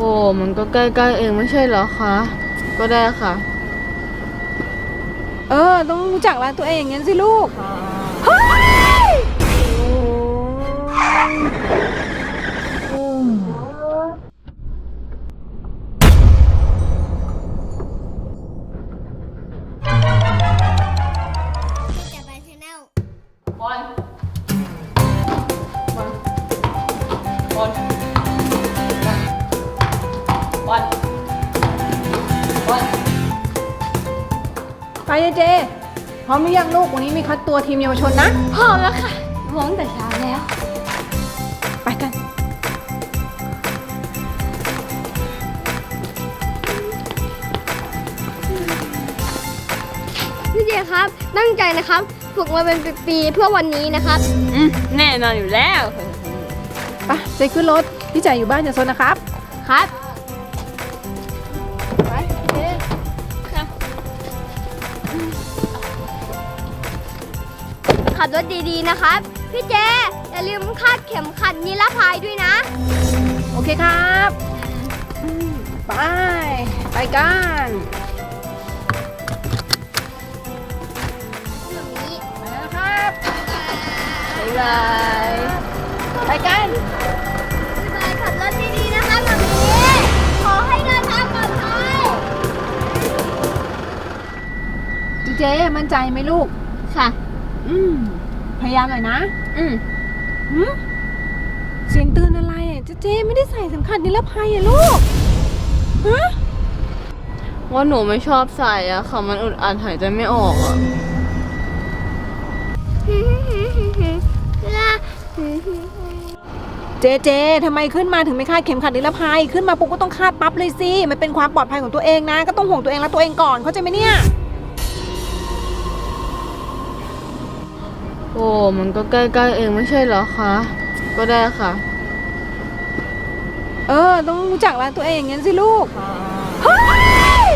โอ้ มันก็ใกล้ๆเองไม่ใช่เหรอคะ ก็ได้ค่ะ เออ ต้องรู้จักร้านตัวเองอย่างนั้นสิลูก เฮ้ย ไปเจเจ พร้อมหรือยังลูก วันนี้มีคัดตัวทีมเยาวชนนะ พร้อมแล้วค่ะมองแต่เช้าแล้ว ไปกัน พี่เจครับ ตั้งใจนะครับ ฝึกมาเป็นปีๆเพื่อวันนี้นะครับ อืมแน่นอนอยู่แล้ว ไปเจขึ้นรถ พี่จ่ายอยู่บ้านอย่าโซนนะครับ ครับ ขับรถดีๆนะครับ พี่เจอย่าลืมคาดเข็มขัดนิรภัยด้วยนะ โอเคครับอืมไป ไปกัน ไปแล้วนะครับบ๊ายบายไปกันพี่บายขับรถดีๆนะคะแบบนี้ขอให้เดินทางปลอดภัยเจเจมั่นใจไหมลูก ค่ะ อืมพยายามหน่อยนะ อืมหืมเสียงเตือนอะไรอะเจเจไม่ได้ใส่สำคัญนิรภัยอะลูกฮะว่าหนูไม่ชอบใส่อะค่ะ มันอึดอัดหายใจไม่ออกอะเจเจทำไมขึ้นมาถึงไม่คาดเข็มขัดนิรภัย ขึ้นมาปุ๊บก็ต้องคาดปั๊บเลยสิ มันเป็นความปลอดภัยของตัวเองนะ ก็ต้องห่วงตัวเองและตัวเองก่อน เข้าใจไหมเนี่ย อ้มันก็ใกล้ๆเองไม่ใช่เหรอคะ ก็ได้ค่ะ เออ ต้องรู้จักร้านตัวเองอย่างนั้นสิลูก เฮ้ย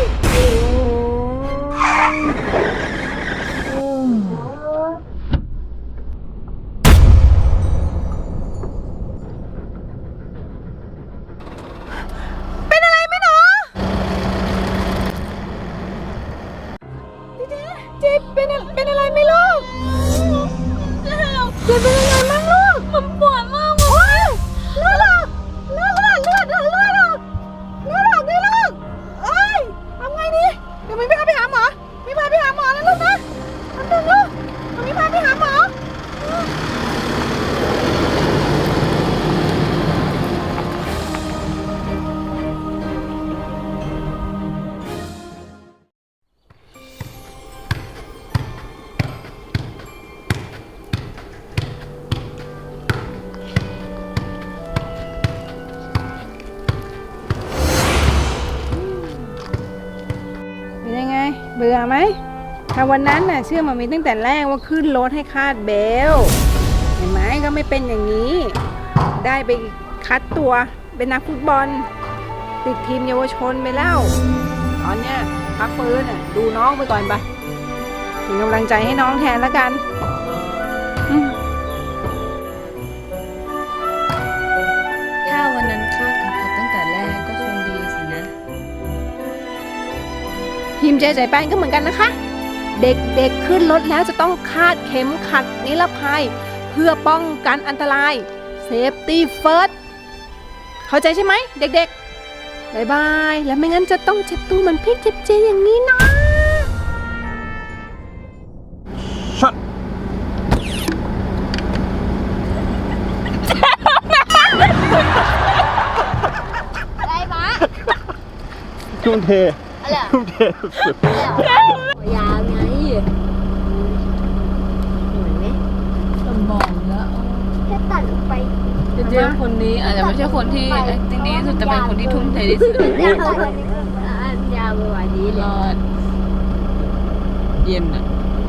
เชื่อไหมถ้าวันนั้นน่ะเชื่อมามีตั้งแต่แรกว่าขึ้นรถให้คาดเบลเห็นไหมก็ไม่เป็นอย่างนี้ ได้ไปคัดตัวเป็นนักฟุตบอล ติดทีมเยาวชนไปแล้วตอนเนี้ยพักปืนน่ะดูน้องไปก่อนปะเป็นกำลังใจให้น้องแทนแล้วกัน ทีมเจใจแป้งก็เหมือนกันนะคะ เด็กๆขึ้นรถแล้วจะต้องคาดเข็มขัดนิรภัย เพื่อป้องกันอันตราย Safety First เข้าใจใช่ไหมเด็กๆบายบาย แล้วไม่งั้นจะต้องเจ็บตัวเหมือนพี่เจ็บเจอย่างนี้นะ Shut อะไรบ้าทุ่มเท อะไรทุ่มเทสุดยาวไงเห็นไหมสมองแล้วแค่ตัดออกไปเจเจคนนี้อาจจะไม่ใช่คนที่ acting ดีที่สุดแต่เป็นคนที่ทุ่มเทที่สุดยาวไปอันยาวไปกว่านี้เลรยดเย็นอะ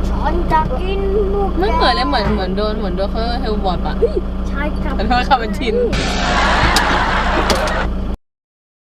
ช้อนจะกินลูกไม่เหมือนเลยเหมือนเหมือนโดนเหมือนโดนเขาเฮลบอร์ดปะใช่ครับแต่โทษค่ะมันชิน